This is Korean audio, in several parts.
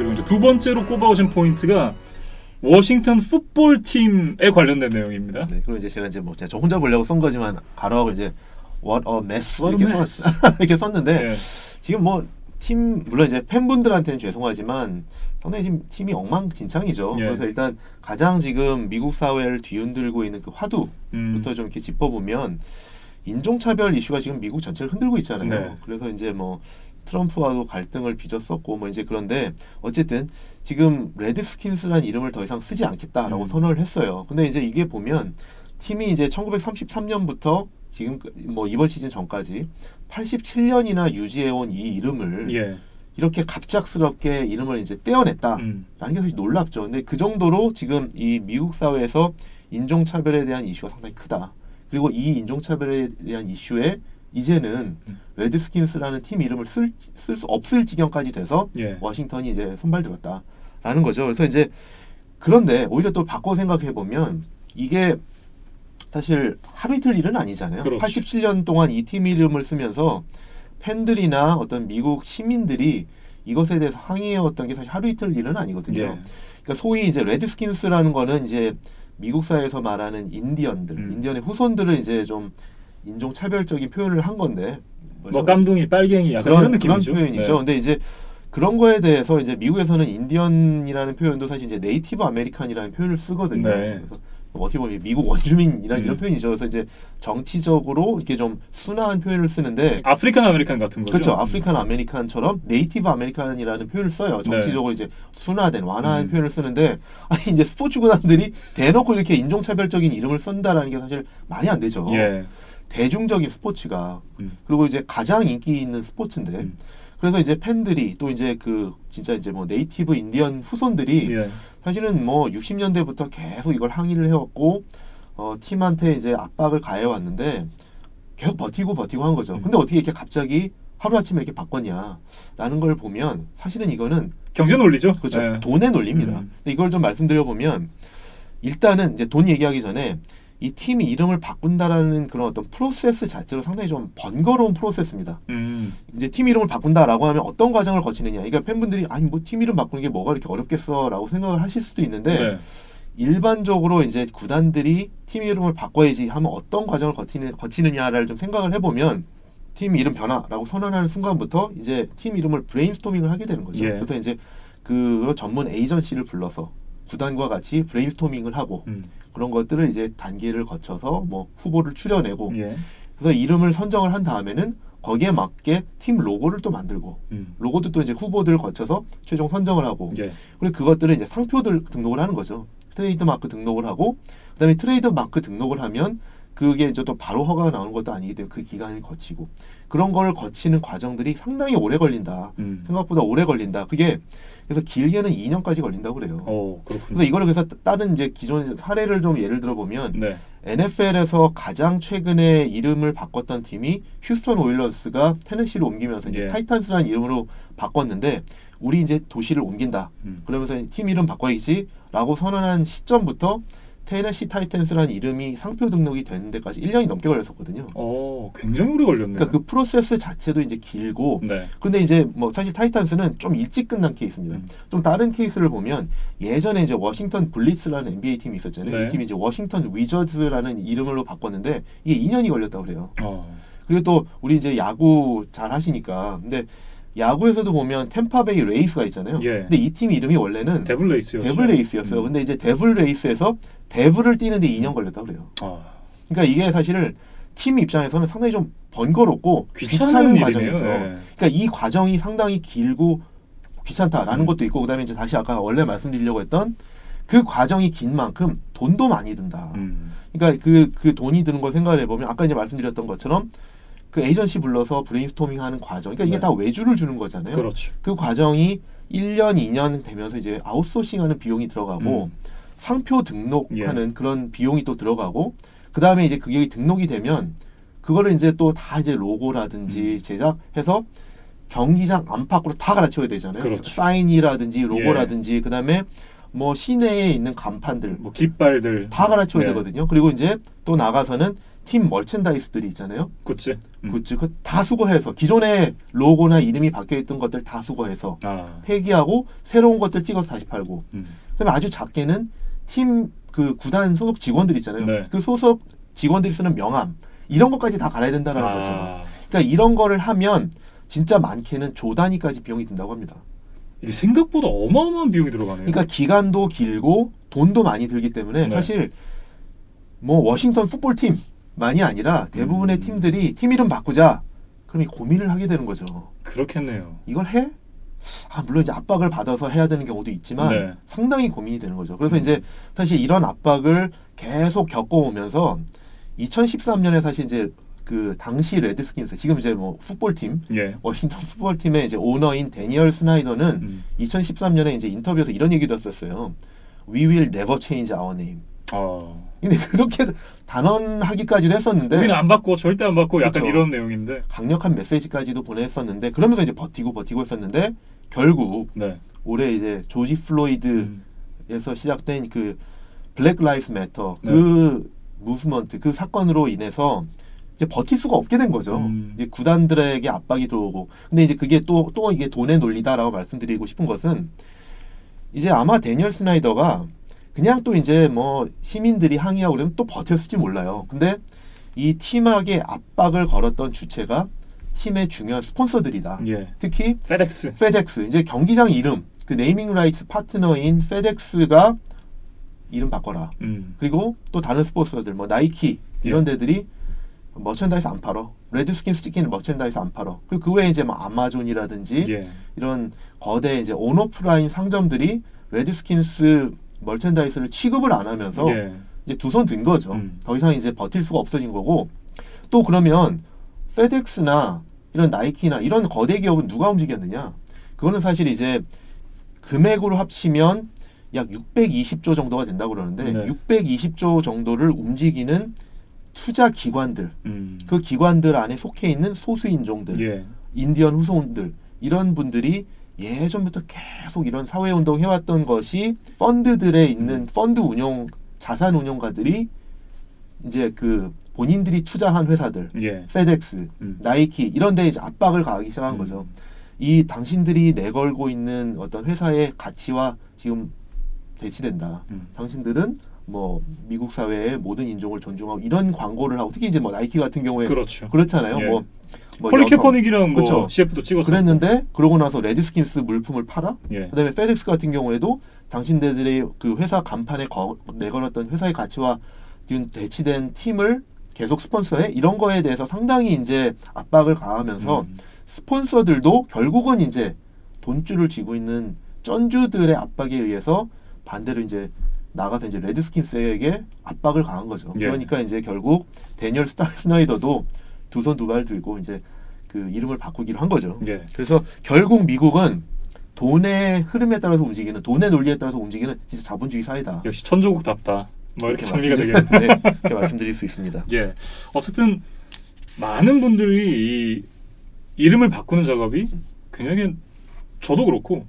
그리고 이제 두 번째로 꼽아오신 포인트가 워싱턴 풋볼 팀에 관련된 내용입니다. 네, 그리고 이제 제가 이제 뭐 제가 저 혼자 보려고 쓴 거지만 가로하고 이제 what a mess What a 이렇게, mess. 썼, 이렇게 썼는데 예. 지금 뭐 팀 물론 이제 팬분들한테는 죄송하지만 상당히 지금 팀이 엉망진창이죠. 예. 그래서 일단 가장 지금 미국 사회를 뒤흔들고 있는 그 화두부터 음. 좀 이렇게 짚어보면 인종차별 이슈가 지금 미국 전체를 흔들고 있잖아요. 네. 그래서 이제 뭐 트럼프와도 갈등을 빚었었고 뭐 이제 그런데 어쨌든 지금 레드스킨스라는 이름을 더 이상 쓰지 않겠다라고 음. 선언을 했어요. 근데 이제 이게 보면 팀이 이제 1933년부터 지금 그- 뭐 이번 시즌 전까지 87년이나 유지해온 이 이름을 예. 이렇게 갑작스럽게 이름을 이제 떼어냈다라는 음. 게 사실 놀랍죠. 근데 그 정도로 지금 이 미국 사회에서 인종차별에 대한 이슈가 상당히 크다. 그리고 이 인종차별에 대한 이슈에 이제는 음. 레드스킨스라는 팀 이름을 쓸 수 없을 지경까지 돼서 예. 워싱턴이 이제 손발들었다라는 거죠. 그래서 이제 그런데 오히려 또 바꿔 생각해 보면 이게 사실 하루 이틀 일은 아니잖아요. 그렇죠. 87년 동안 이 팀 이름을 쓰면서 팬들이나 어떤 미국 시민들이 이것에 대해서 항의해왔던 게 사실 하루 이틀 일은 아니거든요. 예. 그러니까 소위 이제 레드스킨스라는 거는 이제 미국 사회에서 말하는 인디언들, 음. 인디언의 후손들을 이제 좀 인종 차별적인 표현을 한 건데 뭐 깜둥이, 빨갱이 약간 그런 이런 느낌이죠. 그런 표현이죠. 네. 근데 이제 그런 거에 대해서 이제 미국에서는 인디언이라는 표현도 사실 이제 네이티브 아메리칸이라는 표현을 쓰거든요. 네. 그래서 뭐 어떻게 보면 미국 원주민이라는 음. 이런 표현이죠. 그래서 이제 정치적으로 이렇게 좀 순화한 표현을 쓰는데 아프리칸 아메리칸 같은 거죠. 그렇죠. 아프리칸 아메리칸처럼 네이티브 아메리칸이라는 표현을 써요. 정치적으로 이제 순화된 완화한 음. 표현을 쓰는데 아니 이제 스포츠 구단들이 대놓고 이렇게 인종차별적인 이름을 쓴다라는 게 사실 말이 안 되죠. 예. 대중적인 스포츠가 음. 그리고 이제 가장 인기 있는 스포츠인데 음. 그래서 이제 팬들이 또 이제 그 진짜 이제 뭐 네이티브 인디언 후손들이 예. 사실은 뭐 60년대부터 계속 이걸 항의를 해왔고 어 팀한테 이제 압박을 가해왔는데 계속 버티고 버티고 한 거죠. 음. 근데 어떻게 이렇게 갑자기 하루 아침에 이렇게 바꿨냐라는 걸 보면 사실은 이거는 경제 논리죠. 그렇죠 예. 돈의 논리입니다. 음. 근데 이걸 좀 말씀드려 보면 일단은 이제 돈 얘기하기 전에 이 팀이 이름을 바꾼다라는 그런 어떤 프로세스 자체로 상당히 좀 번거로운 프로세스입니다. 음. 이제 팀 이름을 바꾼다라고 하면 어떤 과정을 거치느냐. 그러니까 팬분들이 아니 뭐 팀 이름 바꾸는 게 뭐가 이렇게 어렵겠어라고 생각을 하실 수도 있는데 네. 일반적으로 이제 구단들이 팀 이름을 바꿔야지 하면 어떤 과정을 거치느, 거치느냐를 좀 생각을 해보면 팀 이름 변화라고 선언하는 순간부터 이제 팀 이름을 브레인스토밍을 하게 되는 거죠. 예. 그래서 이제 그 전문 에이전시를 불러서 구단과 같이 브레인스토밍을 하고 음. 그런 것들을 이제 단계를 거쳐서 뭐 후보를 추려내고 예. 그래서 이름을 선정을 한 다음에는 거기에 맞게 팀 로고를 또 만들고 음. 로고도 또 이제 후보들을 거쳐서 최종 선정을 하고 예. 그리고 그것들을 이제 상표들 등록을 하는 거죠. 트레이드 마크 등록을 하고 그다음에 트레이드 마크 등록을 하면 그게 이제 또 바로 허가가 나오는 것도 아니기 때문에 그 기간을 거치고 그런 걸 거치는 과정들이 상당히 오래 걸린다. 음. 생각보다 오래 걸린다. 그게 그래서 길게는 2년까지 걸린다고 그래요. 어, 그렇군요. 그래서 이거를 그래서 다른 이제 기존 사례를 좀 예를 들어 보면 네. NFL에서 가장 최근에 이름을 바꿨던 팀이 휴스턴 오일러스가 테네시로 옮기면서 이제 예. 타이탄스라는 이름으로 바꿨는데 우리 이제 도시를 옮긴다. 음. 그러면서 팀 이름 바꿔야지라고 선언한 시점부터 테네시 타이탄스라는 이름이 상표 등록이 되는 데까지 1년이 넘게 걸렸었거든요. 어, 굉장히 오래 걸렸네요. 그러니까 그 프로세스 자체도 이제 길고 네. 근데 이제 뭐 사실 타이탄스는 좀 일찍 끝난 케이스입니다. 음. 좀 다른 케이스를 보면 예전에 이제 워싱턴 블리츠라는 NBA 팀이 있었잖아요. 네. 이 팀이 이제 워싱턴 위저즈라는 이름으로 바꿨는데 이게 2년이 걸렸다고 그래요. 어. 그리고 또 우리 이제 야구 잘 하시니까 근데 야구에서도 보면 템파베이 레이스가 있잖아요. 예. 근데 이 팀 이름이 원래는 데블 레이스였죠. 데블 레이스였어요. 음. 근데 이제 데블 레이스에서 데블을 뛰는데 2년 걸렸다고 그래요. 어. 그러니까 이게 사실은 팀 입장에서는 상당히 좀 번거롭고 귀찮은 일이네요. 과정이죠. 예. 그러니까 이 과정이 상당히 길고 귀찮다라는 음. 것도 있고 그다음에 이제 다시 아까 원래 말씀드리려고 했던 그 과정이 긴 만큼 돈도 많이 든다. 음. 그러니까 그, 그 돈이 드는 걸 생각을 해보면 아까 이제 말씀드렸던 것처럼 그 에이전시 불러서 브레인스토밍 하는 과정. 그러니까 이게 네. 다 외주를 주는 거잖아요. 그렇죠. 그 과정이 1년, 2년 되면서 이제 아웃소싱 하는 비용이 들어가고 음. 상표 등록하는 그런 비용이 또 들어가고 그 다음에 이제 그게 등록이 되면 그거를 이제 또 다 이제 로고라든지 음. 제작해서 경기장 안팎으로 다 갈아치워야 되잖아요. 그렇죠. 사인이라든지 로고라든지 그 다음에 뭐 시내에 있는 간판들 뭐 깃발들 다 갈아치워야 네. 되거든요. 그리고 이제 또 나가서는 팀 멀첸다이스들이 있잖아요. 굿즈. 음. 굿즈 그다 수거해서 기존의 로고나 이름이 바뀌어 있던 것들 다 수거해서 아. 폐기하고 새로운 것들 찍어서 다시 팔고 음. 그다음에 아주 작게는 팀 그 구단 소속 직원들 있잖아요. 네. 그 소속 직원들이 쓰는 명함 이런 것까지 다 갈아야 된다라는 거죠. 아. 그러니까 이런 거를 하면 진짜 많게는 조 단위까지 비용이 든다고 합니다. 이게 생각보다 어마어마한 비용이 들어가네요. 그러니까 기간도 길고 돈도 많이 들기 때문에 네. 사실 뭐 워싱턴 풋볼 팀 만이 아니라 대부분의 음. 팀들이 팀 이름 바꾸자 그럼 이 고민을 하게 되는 거죠. 그렇겠네요. 이걸 해? 아 물론 이제 압박을 받아서 해야 되는 경우도 있지만 네. 상당히 고민이 되는 거죠. 그래서 음. 이제 사실 이런 압박을 계속 겪어오면서 2013년에 사실 이제 그 당시 레드스킨스 지금 이제 뭐 풋볼팀 예. 워싱턴 풋볼팀의 이제 오너인 데니얼 스나이더는 음. 2013년에 이제 인터뷰에서 이런 얘기도 했었어요. We will never change our name. 어. 근데 그렇게 단언하기까지도 했었는데 우리는 안 받고 절대 안 받고 약간 네. 그렇죠. 이런 내용인데. 강력한 메시지까지도 보냈었는데 그러면서 이제 버티고 버티고 했었는데 결국 네. 올해 이제 조지 플로이드에서 음. 시작된 그 블랙 라이프 매터 네. 그 무브먼트 그 사건으로 인해서 이제 버틸 수가 없게 된 거죠. 음. 이제 구단들에게 압박이 들어오고 근데 이제 그게 또또 이게 돈의 논리다라고 말씀드리고 싶은 것은 이제 아마 데니얼 스나이더가 그냥 또 이제 뭐 시민들이 항의하고 그러면 또 버텼을지 몰라요. 근데 이 팀에게 압박을 걸었던 주체가 팀의 중요한 스폰서들이다. 예. 특히 페덱스. 페덱스 이제 경기장 이름 그 네이밍 라이츠 파트너인 페덱스가 이름 바꿔라. 음. 그리고 또 다른 스폰서들 뭐 나이키 이런 데들이 머천다이스 안 팔어. 레드스킨스 찍히는 머천다이스 안 팔어. 그리고 그 외에 이제 뭐 아마존이라든지 예. 이런 거대 이제 온오프라인 상점들이 레드스킨스 멀천다이스를 취급을 안 하면서 예. 이제 두 손 든 거죠. 음. 더 이상 이제 버틸 수가 없어진 거고 또 그러면 페덱스나 이런 나이키나 이런 거대 기업은 누가 움직였느냐? 그거는 사실 이제 금액으로 합치면 약 620조 정도가 된다고 그러는데 네. 620조 정도를 움직이는 투자 기관들 음. 그 기관들 안에 속해 있는 소수 인종들 예. 인디언 후손들 이런 분들이 예전부터 계속 이런 사회 운동 해왔던 것이 펀드들에 있는 음. 펀드 운용 자산 운용가들이 이제 그 본인들이 투자한 회사들 예. 페덱스, 음. 나이키 이런 데 이제 압박을 가하기 시작한 음. 거죠. 이 당신들이 내걸고 있는 어떤 회사의 가치와 지금 대치된다. 음. 당신들은 뭐 미국 사회의 모든 인종을 존중하고 이런 광고를 하고 특히 이제 뭐 나이키 같은 경우에 그렇죠. 그렇잖아요. 예. 뭐, 뭐 여성. 캐퍼닉이랑 뭐 그쵸. CF도 찍었어. 그랬는데 그러고 나서 레드스킨스 물품을 팔아. 예. 그다음에 페덱스 같은 경우에도 당신들이 그 회사 간판에 거, 내걸었던 회사의 가치와 지금 대치된 팀을 계속 스폰서해 이런 거에 대해서 상당히 이제 압박을 가하면서 음. 스폰서들도 결국은 이제 돈줄을 쥐고 있는 쩐주들의 압박에 의해서 반대로 이제 나가서 이제 레드스킨스에게 압박을 가한 거죠. 예. 그러니까 이제 결국 데니얼 스타- 스나이더도 두 손 두 발 들고 이제 그 이름을 바꾸기로 한 거죠. 예. 그래서 결국 미국은 돈의 흐름에 따라서 움직이는 돈의 논리에 따라서 움직이는 진짜 자본주의 사회다. 역시 천조국답다. 뭐 이렇게 정리가 되겠네. 네, 이렇게 말씀드릴 수 있습니다. 예. 어쨌든 많은 분들이 이 이름을 바꾸는 작업이 굉장히 저도 그렇고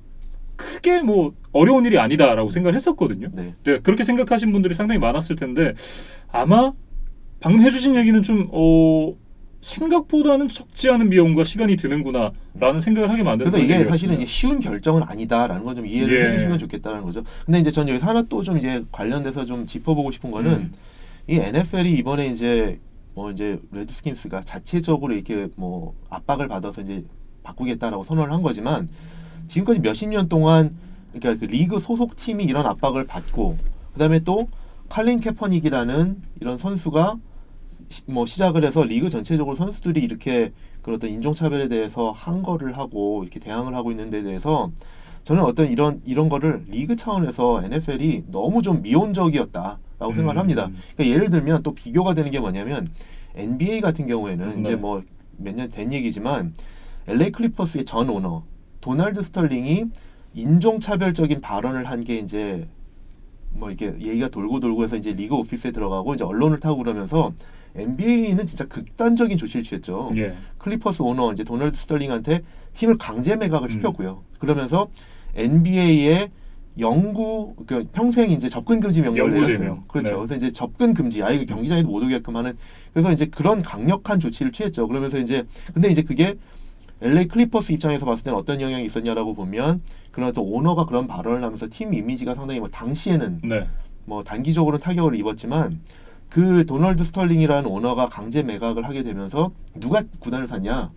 크게 뭐 어려운 일이 아니다라고 생각을 했었거든요. 네. 네, 그렇게 생각하신 분들이 상당히 많았을 텐데 아마 방금 해주신 얘기는 좀 어, 생각보다는 적지 않은 비용과 시간이 드는구나라는 생각을 하게 만드는 그래서 이게. 사실은 이제 쉬운 결정은 아니다라는 건좀 이해를 예. 해주시면 좋겠다는 거죠. 근데 이제 전 여기서 하나 또 좀 이제 관련돼서 좀 짚어보고 싶은 거는 음. 이 NFL이 이번에 이제 뭐 이제 레드스킨스가 자체적으로 이렇게 뭐 압박을 받아서 이제 바꾸겠다라고 선언을 한 거지만 지금까지 몇십 년 동안 그러니까 그 리그 소속 팀이 이런 압박을 받고 그다음에 또 칼린 캐퍼닉이라는 이런 선수가 시, 뭐 시작을 해서 리그 전체적으로 선수들이 이렇게 그런 어떤 인종차별에 대해서 한 거를 하고 이렇게 대항을 하고 있는 데 대해서 저는 어떤 이런 이런 거를 리그 차원에서 NFL이 너무 좀 미온적이었다라고 생각을 음. 합니다. 그러니까 예를 들면 또 비교가 되는 게 뭐냐면 NBA 같은 경우에는 네. 이제 뭐 몇 년 된 얘기지만 LA 클리퍼스의 전 오너 도널드 스털링이 인종차별적인 발언을 한 게 이제 뭐 이렇게 얘기가 돌고 돌고 해서 이제 리그 오피스에 들어가고 이제 언론을 타고 그러면서 NBA는 진짜 극단적인 조치를 취했죠. 예. 클리퍼스 오너 이제 도널드 스털링한테 팀을 강제 매각을 음. 시켰고요. 그러면서 NBA의 영구 그 평생 이제 접근 금지 명령을 내렸어요. 제명. 그렇죠. 네. 그래서 이제 접근 금지 아예 경기장에도 못 오게끔 하는 그래서 이제 그런 강력한 조치를 취했죠. 그러면서 이제 근데 이제 그게 LA 클리퍼스 입장에서 봤을 때는 어떤 영향이 있었냐라고 보면 그런 어떤 오너가 그런 발언을 하면서 팀 이미지가 상당히 뭐 당시에는 네. 뭐 단기적으로 타격을 입었지만 그 도널드 스털링이라는 오너가 강제 매각을 하게 되면서 누가 구단을 샀냐?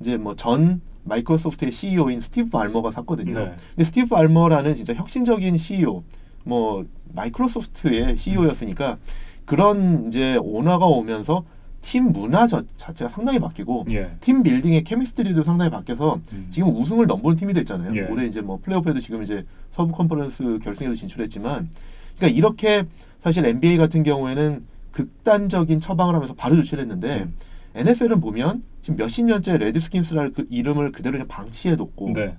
이제 뭐 전 마이크로소프트의 CEO인 스티브 발머가 샀거든요. 네. 근데 스티브 발머라는 진짜 혁신적인 CEO, 뭐 마이크로소프트의 CEO였으니까 그런 이제 오너가 오면서 팀 문화 저, 자체가 상당히 바뀌고 예. 팀 빌딩의 케미스트리도 상당히 바뀌어서 음. 지금 우승을 넘보는 팀이 됐잖아요. 예. 올해 이제 뭐 플레이오프에도 지금 이제 서부 컨퍼런스 결승에도 진출했지만, 그러니까 이렇게 사실 NBA 같은 경우에는 극단적인 처방을 하면서 바로 조치를 했는데 음. NFL은 보면 지금 몇십 년째 레드스킨스라는 그 이름을 그대로 그냥 방치해뒀고 네.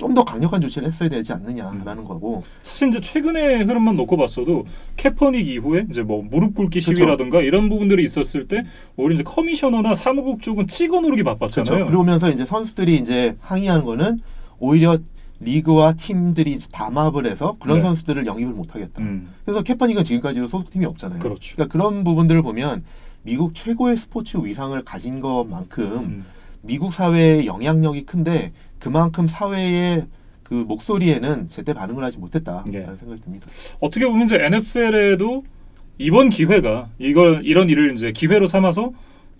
좀더 강력한 조치를 했어야 되지 않느냐라는 거고 사실 이제 최근의 흐름만 놓고 봤어도 캐퍼닉 이후에 이제 뭐 무릎 꿇기 그쵸. 시위라든가 이런 부분들이 있었을 때 오히려 이제 커미셔너나 사무국 쪽은 찍어 누르기 바빴잖아요. 그렇죠. 그러면서 이제 선수들이 이제 항의하는 거는 오히려 리그와 팀들이 담합을 해서 그런 네. 선수들을 영입을 못하겠다. 음, 그래서 캐퍼닉은 지금까지도 소속팀이 없잖아요. 그렇죠. 그러니까 그런 부분들을 보면 미국 최고의 스포츠 위상을 가진 것만큼 음, 미국 사회의 영향력이 큰데 그만큼 사회의 그 목소리에는 제때 반응을 하지 못했다라는 예. 생각이 듭니다. 어떻게 보면 이제 NFL에도 이번 기회가 이걸 이런 일을 이제 기회로 삼아서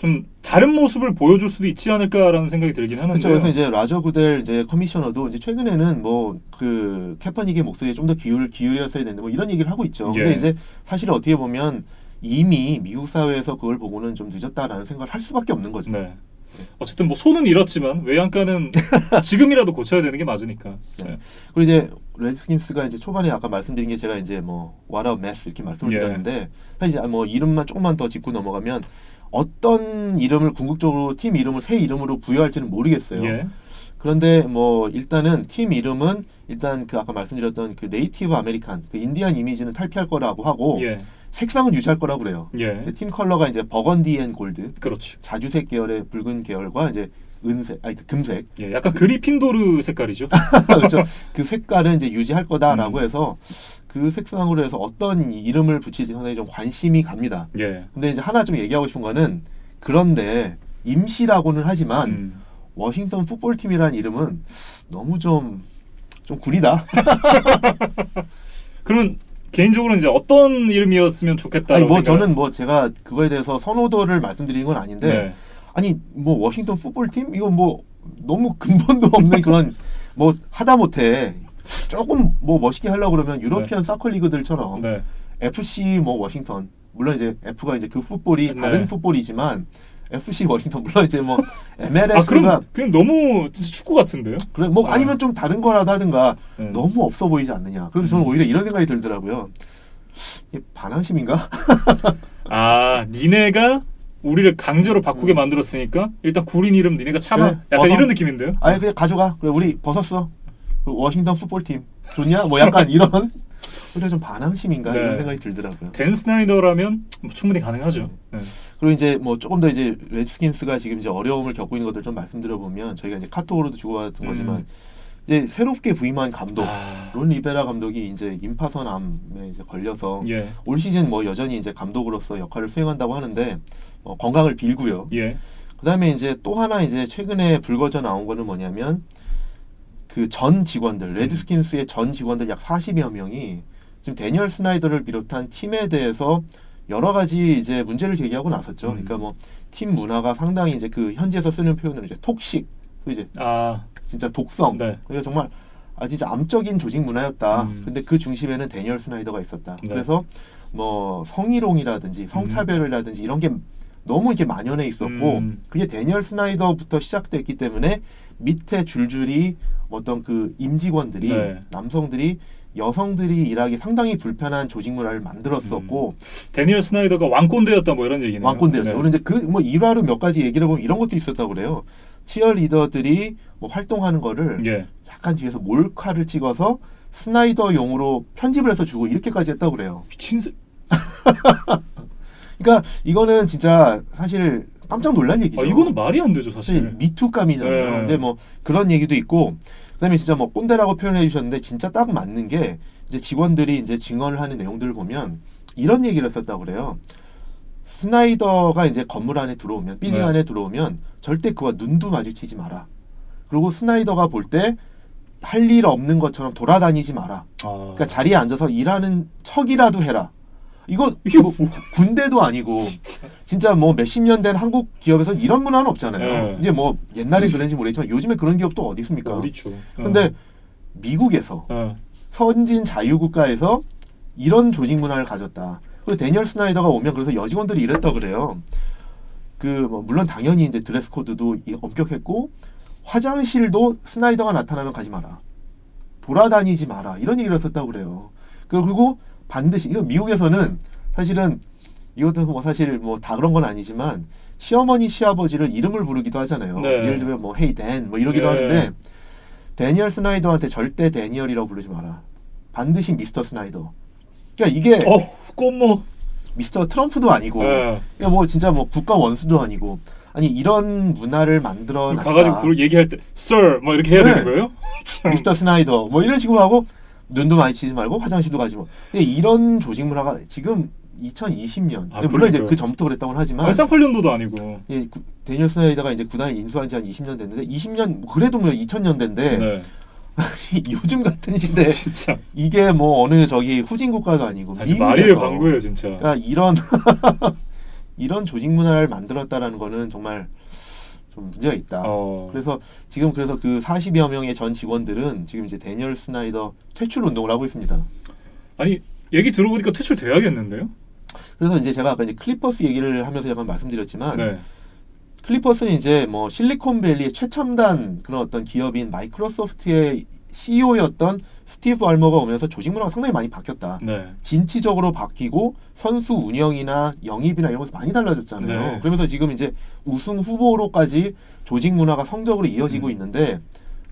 좀 다른 모습을 보여줄 수도 있지 않을까라는 생각이 들긴 하는데요. 그렇죠. 그래서 이제 라저 구델 이제 커미셔너도 이제 최근에는 뭐 그 캐퍼닉의 목소리에 좀 더 기울 기울였어야 되는데 뭐 이런 얘기를 하고 있죠. 예. 근데 이제 사실 어떻게 보면 이미 미국 사회에서 그걸 보고는 좀 늦었다라는 생각을 할 수밖에 없는 거죠. 네. 어쨌든 뭐 손은 잃었지만 외양간은 지금이라도 고쳐야 되는 게 맞으니까. 네. 그리고 이제 레드스킨스가 이제 초반에 아까 말씀드린 게 제가 이제 뭐 what a mess 이렇게 말씀을 예. 드렸는데 사실 이제 뭐 이름만 조금만 더 짚고 넘어가면 어떤 이름을 궁극적으로 팀 이름을 새 이름으로 부여할지는 모르겠어요. 예. 그런데 뭐 일단은 팀 이름은 일단 그 아까 말씀드렸던 그 네이티브 아메리칸 그 인디안 이미지는 탈피할 거라고 하고 예. 색상은 유지할 거라고 그래요. 예. 팀 컬러가 이제 버건디 앤 골드 그렇지. 자주색 계열의 붉은 계열과 이제 은색 아니 그 금색 예. 약간 그리핀도르 색깔이죠. 그렇죠. 그 색깔은 이제 유지할 거다라고 음. 해서 그 색상으로 해서 어떤 이름을 붙일지 상당히 좀 관심이 갑니다. 예. 근데 이제 하나 좀 얘기하고 싶은 거는 그런데 임시라고는 하지만 음. 워싱턴 풋볼 팀이라는 이름은 너무 좀 좀 구리다. 그러면 개인적으로 이제 어떤 이름이었으면 좋겠다라고 아니 뭐 생각을- 저는 뭐 제가 그거에 대해서 선호도를 말씀드리는 건 아닌데 네. 아니 뭐 워싱턴 풋볼 팀 이거 뭐 너무 근본도 없는 그런 뭐 하다 못해 조금 뭐 멋있게 하려고 그러면 유러피안 사커 리그들처럼 네. FC 뭐 워싱턴 물론 이제 F가 이제 그 풋볼이 네. 다른 풋볼이지만 FC 워싱턴 물론 이제 뭐 아 MLS가 그럼 그냥 너무 진짜 축구 같은데요? 그래 뭐 아. 아니면 좀 다른 거라도 하든가 네. 너무 없어 보이지 않느냐. 그래서 저는 음. 오히려 이런 생각이 들더라고요. 반항심인가? 아 니네가 우리를 강제로 바꾸게 만들었으니까 일단 구린 이름 니네가 참아. 그래, 약간 벗어. 이런 느낌인데요? 아예 그냥 가져가. 그래 우리 벗었어. 그 워싱턴 풋볼 팀 좋냐? 뭐 약간 이런 오히려 좀 반항심인가 네. 이런 생각이 들더라고요. 댄 스나이더라면 뭐 충분히 가능하죠. 네. 그리고 이제 뭐 조금 더 이제 레드스킨스가 지금 이제 어려움을 겪고 있는 것들 좀 말씀드려 보면 저희가 이제 카톡으로도 주고받은 음. 거지만 이제 새롭게 부임한 감독 아, 론 리베라 감독이 이제 임파선암에 이제 걸려서 예, 올 시즌 뭐 여전히 이제 감독으로서 역할을 수행한다고 하는데 어, 건강을 빌고요. 예, 그다음에 이제 또 하나 이제 최근에 불거져 나온 거는 뭐냐면 그 전 직원들 레드스킨스의 전 직원들 약 40여 명이 지금 데니얼 스나이더를 비롯한 팀에 대해서 여러 가지 이제 문제를 제기하고 나섰죠. 음. 그러니까 뭐 팀 문화가 상당히 이제 그 현지에서 쓰는 표현으로 이제 톡식, 그 이제 아, 진짜 독성. 네, 그러니까 정말 아 진짜 암적인 조직 문화였다. 음. 근데 그 중심에는 데니얼 스나이더가 있었다. 네. 그래서 뭐 성희롱이라든지 성차별이라든지 이런 게 너무 이렇게 만연해 있었고 음. 그게 데니얼 스나이더부터 시작됐기 때문에 밑에 줄줄이 어떤 그 임직원들이 네. 남성들이 여성들이 일하기 상당히 불편한 조직 문화를 만들었었고 데니얼 스나이더가 왕꼰대였다 뭐 이런 얘기네요. 왕꼰대였죠. 네. 이제 그뭐 일화로 몇 가지 얘기를 보면 이런 것도 있었다고 그래요. 치어 리더들이 뭐 활동하는 거를 예, 약간 뒤에서 몰카를 찍어서 스나이더용으로 편집을 해서 주고 이렇게까지 했다고 그래요. 미친 새. 그러니까 이거는 진짜 사실 깜짝 놀랄 얘기죠. 아, 이거는 말이 안 되죠 사실 사실. 미투감이잖아요. 네. 근데 뭐 그런 얘기도 있고 그다음에 진짜 뭐 꼰대라고 표현해 주셨는데 진짜 딱 맞는 게 이제 직원들이 이제 증언을 하는 내용들을 보면 이런 얘기를 했었다고 그래요. 스나이더가 이제 건물 안에 들어오면 빌딩 네. 안에 들어오면 절대 그와 눈도 마주치지 마라. 그리고 스나이더가 볼 때 할 일 없는 것처럼 돌아다니지 마라. 아, 그러니까 자리에 앉아서 일하는 척이라도 해라. 이거 뭐 군대도 아니고 진짜. 진짜 뭐 몇십 년 된 한국 기업에서 이런 문화는 없잖아요. 네. 이제 뭐 옛날에 그런지 모르겠지만 요즘에 그런 기업도 어디 있습니까? 어디 있죠. 근데 미국에서 어. 선진 자유국가에서 이런 조직 문화를 가졌다. 그리고 데니얼 스나이더가 오면 그래서 여직원들이 이랬다 그래요. 그 뭐 물론 당연히 이제 드레스 코드도 이- 엄격했고 화장실도 스나이더가 나타나면 가지 마라. 돌아다니지 마라. 이런 얘기를 했었다고 그래요. 그리고 반드시 이거 미국에서는 사실은 이것도 뭐 사실 뭐 다 그런 건 아니지만 시어머니 시아버지를 이름을 부르기도 하잖아요. 네. 예를 들면 뭐 헤이 댄뭐 이러기도 예. 하는데 데니얼 스나이더한테 절대 데니얼이라고 부르지 마라. 반드시 미스터 스나이더. 그러니까 이게 어, 꽃모. 미스터 트럼프도 아니고 예. 그러니까 뭐 진짜 뭐 국가 원수도 아니고 아니 이런 문화를 만들어. 가가지고 그 얘기할 때 Sir 뭐 이렇게 해야 네. 되는 거예요? 참. 미스터 스나이더 뭐 이런 식으로 하고 눈도 많이 치지 말고 화장실도 가지 뭐. 근데 이런 조직 문화가 지금 2020년 아, 물론 이제 그러니까요. 그 전부터 그랬다고는 하지만 아, 쌍팔년도도 아니고. 예, 구- 데니얼 스나이더가 이제 구단을 인수한 지 한 20년 됐는데 20년 그래도 뭐 2000년대인데 네. 요즘 같은 시대 진짜. 이게 뭐 어느 저기 후진 국가도 아니고 아주 말이에요 방구예요 진짜. 그러니까 이런 이런 조직 문화를 만들었다라는 거는 정말 좀 문제가 있다. 어. 그래서 지금 그래서 그 40여 명의 전 직원들은 지금 이제 데니얼 스나이더 퇴출 운동을 하고 있습니다. 아니 얘기 들어보니까 퇴출돼야겠는데요? 그래서 이제 제가 아까 이제 클리퍼스 얘기를 하면서 약간 말씀드렸지만 네. 클리퍼스는 이제 뭐 실리콘밸리의 최첨단 그런 어떤 기업인 마이크로소프트의 CEO였던 스티브 발머가 오면서 조직 문화가 상당히 많이 바뀌었다. 네. 진취적으로 바뀌고 선수 운영이나 영입이나 이런 것도 많이 달라졌잖아요. 네. 그러면서 지금 이제 우승 후보로까지 조직 문화가 성적으로 이어지고 음. 있는데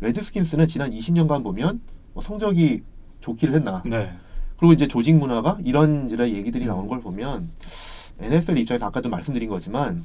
레드스킨스는 지난 20년간 보면 뭐 성적이 좋기를 했나. 네. 그리고 이제 조직 문화가 이런저런 얘기들이 나오는 걸 보면 NFL 입장에서 아까도 말씀드린 거지만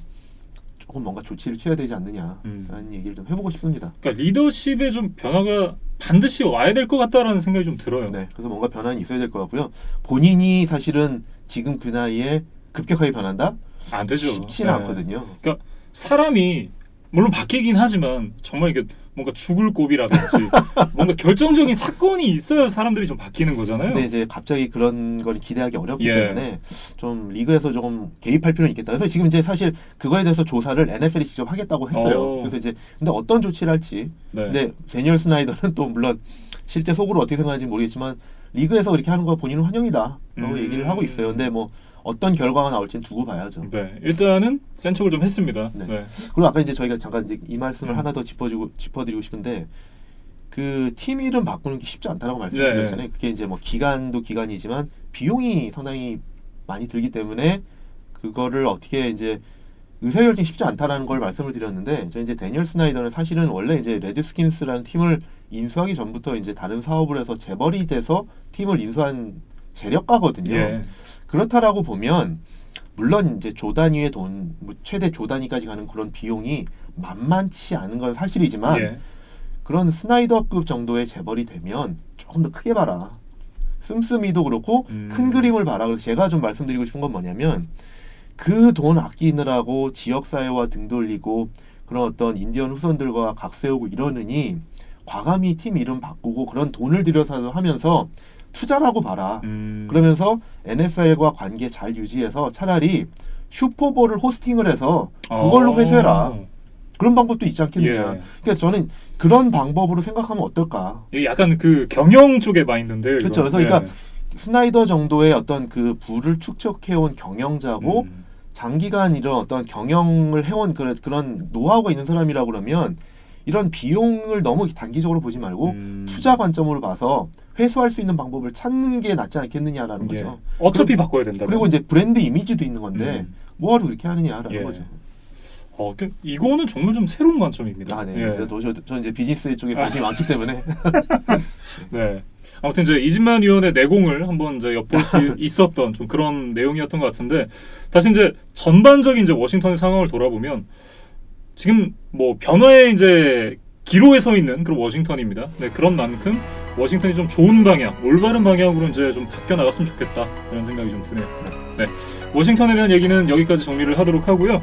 조금 뭔가 조치를 취해야 되지 않느냐라는 음. 얘기를 좀 해보고 싶습니다. 그러니까 리더십에 좀 변화가 반드시 와야 될 것 같다라는 생각이 좀 들어요. 네, 그래서 뭔가 변화는 있어야 될 것 같고요. 본인이 사실은 지금 그 나이에 급격하게 변한다? 안 되죠. 쉽지는 네. 않거든요. 그러니까 사람이 물론 바뀌긴 하지만 정말 이게 뭔가 죽을 고비라든지 뭔가 결정적인 사건이 있어야 사람들이 좀 바뀌는 거잖아요. 근데 이제 갑자기 그런 걸 기대하기 어렵기 예. 때문에 좀 리그에서 조금 개입할 필요는 있겠다. 그래서 지금 이제 사실 그거에 대해서 조사를 NFL이 직접 하겠다고 했어요. 어. 그래서 이제 근데 어떤 조치를 할지. 네. 근데 제니얼 스나이더는 또 물론 실제 속으로 어떻게 생각하는지 모르겠지만 리그에서 그렇게 하는 거 본인은 환영이다라고 음. 얘기를 하고 있어요. 근데 뭐 어떤 결과가 나올지는 두고 봐야죠. 네. 일단은 센 척을 좀 했습니다. 네. 네. 그리고 아까 이제 저희가 잠깐 이제 이 말씀을 음. 하나 더 짚어주고 짚어드리고 싶은데 그 팀 이름 바꾸는 게 쉽지 않다라고 말씀드렸잖아요. 네. 그게 이제 뭐 기간도 기간이지만 비용이 상당히 많이 들기 때문에 그거를 어떻게 이제 의사결정이 쉽지 않다라는 걸 말씀을 드렸는데 저 이제 데니얼 스나이더는 사실은 원래 이제 레드스킨스라는 팀을 인수하기 전부터 이제 다른 사업을 해서 재벌이 돼서 팀을 인수한 재력가거든요. 예. 그렇다라고 보면 물론 이제 조 단위의 돈 뭐 최대 조 단위까지 가는 그런 비용이 만만치 않은 건 사실이지만 예. 그런 스나이더급 정도의 재벌이 되면 조금 더 크게 봐라. 씀씀이도 그렇고 음. 큰 그림을 봐라. 그래서 제가 좀 말씀드리고 싶은 건 뭐냐면 그 돈 아끼느라고 지역 사회와 등 돌리고 그런 어떤 인디언 후손들과 각 세우고 이러느니 과감히 팀 이름 바꾸고 그런 돈을 들여서 하면서 투자라고 봐라. 음. 그러면서 NFL과 관계 잘 유지해서 차라리 슈퍼볼을 호스팅을 해서 그걸로 어. 회수해라. 그런 방법도 있지 않겠느냐. 예. 그래서 저는 그런 방법으로 생각하면 어떨까. 이게 약간 그 경영 쪽의 마인드인데요. 그렇죠. 그래서 그러니까 스나이더 정도의 어떤 그 부를 축적해온 경영자고 음. 장기간 이런 어떤 경영을 해온 그런, 그런 노하우가 있는 사람이라 그러면 이런 비용을 너무 단기적으로 보지 말고 음. 투자 관점으로 봐서 회수할 수 있는 방법을 찾는 게 낫지 않겠느냐라는 예. 거죠. 어차피 바꿔야 된다. 그리고 이제 브랜드 이미지도 있는 건데 음. 뭐하러 그렇게 하느냐라는 예. 거죠. 어, 그- 이거는 정말 좀 새로운 관점입니다. 아, 네. 예. 제가 또 저, 저 이제 비즈니스 쪽에 관심이 많기 때문에 네. 아무튼 이제 이진만 위원의 내공을 한번 이제 엿볼 수 있었던 좀 그런 내용이었던 것 같은데 다시 이제 전반적인 이제 워싱턴의 상황을 돌아보면 지금 뭐 변화의 이제 기로에 서 있는 그런 워싱턴입니다. 네, 그런 만큼 워싱턴이 좀 좋은 방향, 올바른 방향으로 이제 좀 바뀌어 나갔으면 좋겠다 이런 생각이 좀 드네요. 네, 워싱턴에 대한 얘기는 여기까지 정리를 하도록 하고요.